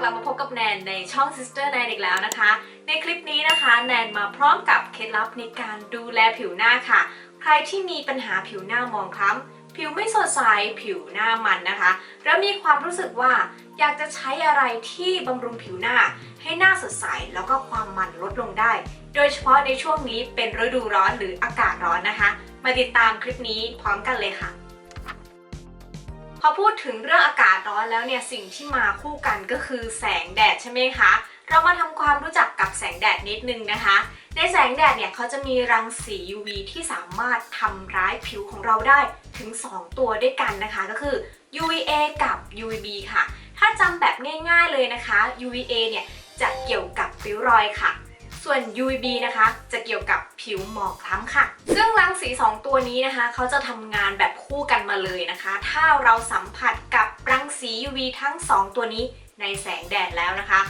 กลับมาพบกับแนนในช่อง Sister แนนอีกแล้วนะคะ ในคลิปนี้นะคะ แนนมาพร้อมกับเคล็ดลับในการดูแลผิวหน้าค่ะ ใครที่มีปัญหาผิวหน้ามองคล้ำผิวไม่สดใสผิวหน้ามันนะคะ แล้วมีความรู้สึกว่าอยากจะใช้อะไรที่บำรุงผิวหน้า ให้หน้าสดใสแล้วก็ความมันลดลงได้ โดยเฉพาะในช่วงนี้เป็นฤดูร้อนหรืออากาศร้อนนะคะ มาติดตามคลิปนี้พร้อมกันเลยค่ะ พอพูดถึงเรื่องอากาศร้อนแล้วเนี่ยสิ่งที่มาคู่กันก็คือแสงแดดใช่ไหมคะ เรามาทำความรู้จักกับแสงแดดนิดนึงนะคะ ในแสงแดดเนี่ยเขาจะมีรังสี UV ที่สามารถทำร้ายผิวของเราได้ถึง 2 ตัวด้วยกันนะคะ ก็คือ UVA กับ UVB ค่ะ ถ้าจำแบบง่ายๆเลยนะคะ UVA เนี่ยจะเกี่ยวกับริ้วรอยค่ะ ส่วน UVB นะคะ จะเกี่ยวกับผิวหมองคล้ำค่ะ ซึ่งรังสี 2 ตัวนี้นะคะ เขาจะทำงานแบบคู่กันมาเลยนะคะ ถ้าเราสัมผัสกับรังสี UV ทั้ง 2 ตัวนี้ในแสงแดดแล้วนะคะ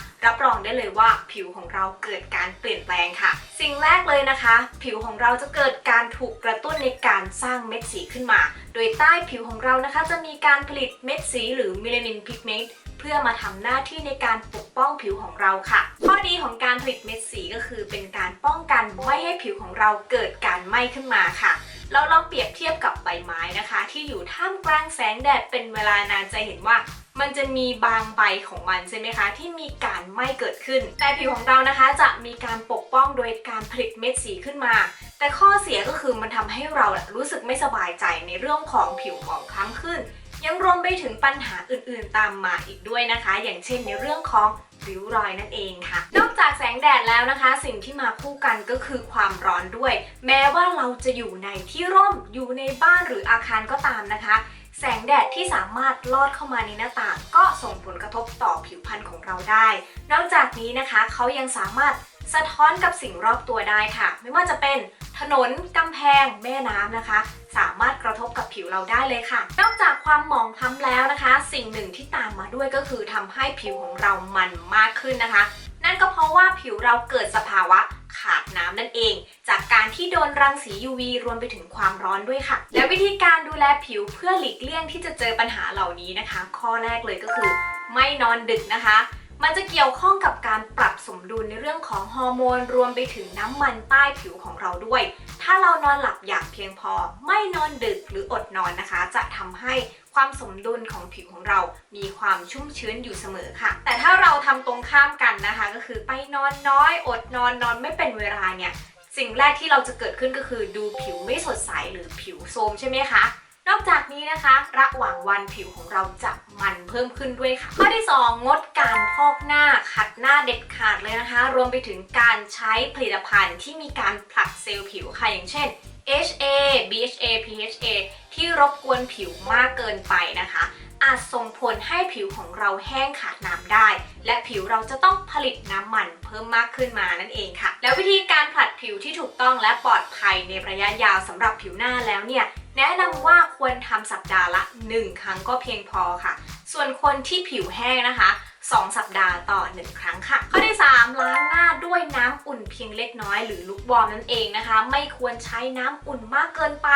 ได้เลยว่าผิวของเราเกิดการเปลี่ยนแปลงค่ะ สิ่งแรกเลยนะคะ ผิวของเราจะเกิดการถูกกระตุ้นในการสร้างเม็ดสีขึ้นมา โดยใต้ผิวของเรานะคะจะมีการผลิตเม็ดสีหรือมิลานินพิกเมนต์เพื่อมาทำหน้าที่ในการปกป้องผิวของเราค่ะ ข้อดีของการผลิตเม็ดสีก็คือเป็นการป้องกันไม่ให้ผิวของเราเกิดการไหม้ขึ้นมาค่ะ เราลองเปรียบเทียบกับใบไม้นะคะ ที่อยู่ท่ามกลางแสงแดดเป็นเวลานานจะเห็นว่า มันจะมีบางใบของมันใช่ไหมคะ ที่มีการไหม้เกิดขึ้น แต่ผิวของเรานะคะจะมีการปกป้องโดยการผลิตเม็ดสีขึ้นมา แต่ข้อเสียก็คือมันทำให้เรารู้สึกไม่สบายใจในเรื่องของผิวหมองคล้ำขึ้น ยังรวมไปถึงปัญหาอื่นๆตามมาอีกด้วยนะคะ อย่างเช่นในเรื่องของริ้วรอยนั่นเองค่ะ นอกจากแสงแดดแล้วนะคะ สิ่งที่มาคู่กันก็คือความร้อนด้วย แม้ว่าเราจะอยู่ในที่ร่มอยู่ในบ้านหรืออาคารก็ตามนะคะ แสงแดดที่สามารถลอดเข้ามาในหน้าต่าง ก็ส่งผลกระทบต่อผิวพรรณของเราได้ นอกจากนี้นะคะเขายังสามารถสะท้อนกับสิ่งรอบตัวได้ค่ะ ไม่ว่าจะเป็นถนน กำแพง แม่น้ำนะคะ สามารถกระทบกับผิวเราได้เลยค่ะ นอกจากความหมองคล้ำแล้วนะคะ สิ่งหนึ่งที่ตามมาด้วยก็คือทำให้ผิวของเรามันมากขึ้นนะคะ นั่นก็เพราะว่าผิวเราเกิดสภาวะ ขาดน้ำนั่นเอง จากการที่โดนรังสี UV รวมไปถึงความร้อนด้วยค่ะ และวิธีการดูแลผิวเพื่อหลีกเลี่ยงที่จะเจอปัญหาเหล่านี้นะคะ ข้อแรกเลยก็คือ ไม่นอนดึกนะคะ มันจะเกี่ยวข้องกับการปรับสมดุลในเรื่องของฮอร์โมน รวมไปถึงน้ำมันใต้ผิวของเราด้วย ถ้าเรานอนหลับอย่างเพียงพอ ไม่นอนดึกหรืออดนอนนะคะ จะทำให้ ความสมดุลของผิวของเรามีความชุ่มชื้นอยู่เสมอค่ะ แต่ถ้าเราทำตรงข้ามกันนะคะ ก็คือไปนอนน้อย อดนอนนอนไม่เป็นเวลาเนี่ย สิ่งแรกที่เราจะเกิดขึ้นก็คือดูผิวไม่สดใสหรือผิวโทรมใช่ไหมคะนอกจากนี้นะคะ ระหว่างวันผิวของเราจะมันเพิ่มขึ้นด้วยค่ะ ข้อที่ 2 งดการพอกหน้าขัดหน้าเด็ดขาดเลยนะคะ รวมไปถึงการใช้ผลิตภัณฑ์ที่มีการผลัดเซลล์ผิวค่ะอย่างเช่น HA BHA PHA ที่รบกวนผิวมากเกินไปนะคะ อาจส่งผลให้ผิวของเราแห้งขาดน้ำได้ และผิวเราจะต้องผลิตน้ำมันเพิ่มมากขึ้นมานั่นเองค่ะ แล้ววิธีการผลัดผิวที่ถูกต้องและปลอดภัยในระยะยาวสำหรับผิวหน้าแล้วเนี่ยแนะนำว่าควรทำสัปดาห์ละ 1 ครั้งก็เพียงพอค่ะ ส่วนคนที่ผิวแห้งนะคะ 2 สัปดาห์ต่อ 1 ครั้งค่ะ ข้อที่ 3 ล้างหน้าด้วยน้ำอุ่นเพียงเล็กน้อยหรือลุกวอร์มนั่นเองนะคะ ไม่ควรใช้น้ำอุ่นมากเกินไป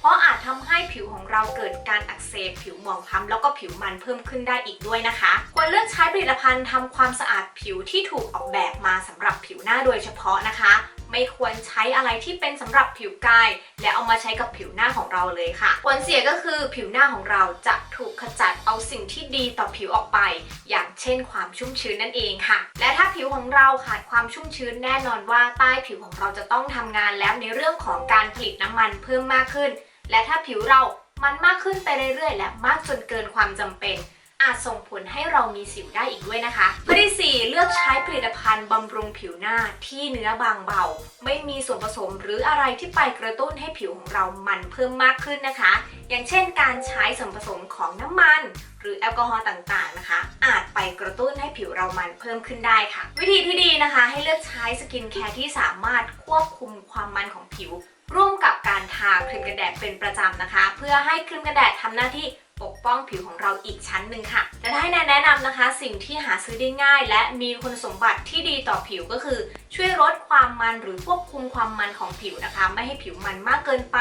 เพราะอาจทำให้ผิวของเราเกิดการอักเสบผิวหมองคล้ำแล้วก็ผิวมันเพิ่มขึ้นได้อีกด้วยนะคะ ควรเลือกใช้ผลิตภัณฑ์ทำความสะอาดผิวที่ถูกออกแบบมาสำหรับผิวหน้าโดยเฉพาะนะคะ ไม่ควรใช้อะไรที่เป็นสำหรับผิวกาย และเอามาใช้กับผิวหน้าของเราเลยค่ะ ผลเสียก็คือผิวหน้าของเราจะถูกขจัดเอาสิ่งที่ดีต่อผิวออกไป อย่างเช่นความชุ่มชื้นนั่นเองค่ะ และถ้าผิวของเราขาดความชุ่มชื้นแน่นอนว่าใต้ผิวของเราจะต้องทำงานแล้วในเรื่องของการผลิตน้ำมันเพิ่มมากขึ้น และถ้าผิวเรามันมากขึ้นไปเรื่อยๆ และมากจนเกินความจำเป็น อาจส่งผลให้เรามีสิวได้อีกด้วยนะคะข้อที่ 4 เลือกใช้ผลิตภัณฑ์บำรุงผิวหน้าที่เนื้อบางเบา ไม่มีส่วนผสมหรืออะไรที่ไปกระตุ้นให้ผิวของเรามันเพิ่มมากขึ้นนะคะ อย่างเช่น การใช้ส่วนผสมของน้ำมัน หรือแอลกอฮอล์ต่างๆนะคะ อาจไปกระตุ้นให้ผิวเรามันเพิ่มขึ้นได้ค่ะ วิธีที่ดีนะคะ ให้เลือกใช้สกินแคร์ที่สามารถควบคุมความมันของผิว ร่วมกับการทาครีมกันแดดเป็นประจำนะคะ เพื่อให้ครีมกันแดดทำหน้าที่ ปกป้องผิวของเราอีกชั้นหนึ่งค่ะและถ้าให้แนนแนะนำนะคะ สิ่งที่หาซื้อได้ง่าย และมีคุณสมบัติที่ดีต่อผิวก็คือ ช่วยลดความมันหรือควบคุมความมันของผิวนะคะ ไม่ให้ผิวมันมากเกินไป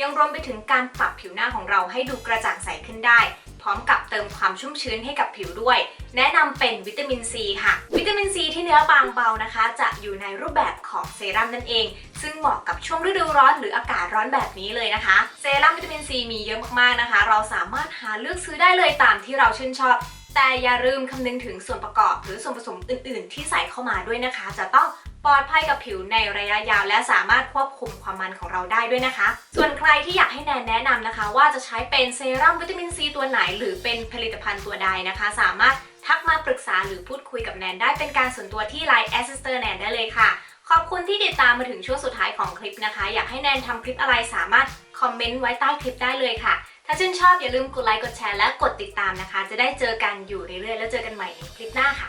ยังรวมไปถึงการปรับผิวหน้าของเราให้ดูกระจ่างใสขึ้นได้ พร้อมกับเติมความชุ่มชื้นให้กับผิวด้วย แนะนำเป็นวิตามินซีค่ะ วิตามินซีที่เนื้อบางเบานะคะ จะอยู่ในรูปแบบของเซรั่มนั่นเอง ซึ่งเหมาะกับช่วงฤดูร้อนหรืออากาศร้อนแบบนี้เลยนะคะ เซรั่มวิตามินซีมีเยอะมากๆนะคะ เราสามารถหาเลือกซื้อได้เลยตามที่เราชื่นชอบแต่อย่าลืมคำนึงถึงส่วนประกอบหรือส่วนผสมอื่น ๆ ที่ใส่เข้ามาด้วยนะคะ จะต้อง ปลอดภัยกับผิวในระยะยาว และสามารถควบคุมความมันของเราได้ด้วยนะคะ ส่วนใครที่อยากให้แนนแนะนำนะคะ ว่าจะใช้เป็นเซรั่มวิตามินซีตัวไหน หรือเป็นผลิตภัณฑ์ตัวใดนะคะ สามารถทักมาปรึกษาหรือพูดคุยกับแนนได้เป็นการส่วนตัวที่ Line a s s i s t e r แนนได้เลยค่ะ ขอบคุณที่ติดตามมาถึงช่วงสุดท้ายของคลิปนะคะ อยากให้แนนทำคลิปอะไรสามารถคอมเมนต์ไว้ใต้คลิปได้เลยค่ะ ถ้าชื่นชอบอย่าลืมกดไลค์กดแชร์และกดติดตามนะคะ จะได้เจอกันอยู่เรื่อยๆแล้วเจอกันใหม่ในคลิปหน้าค่ะ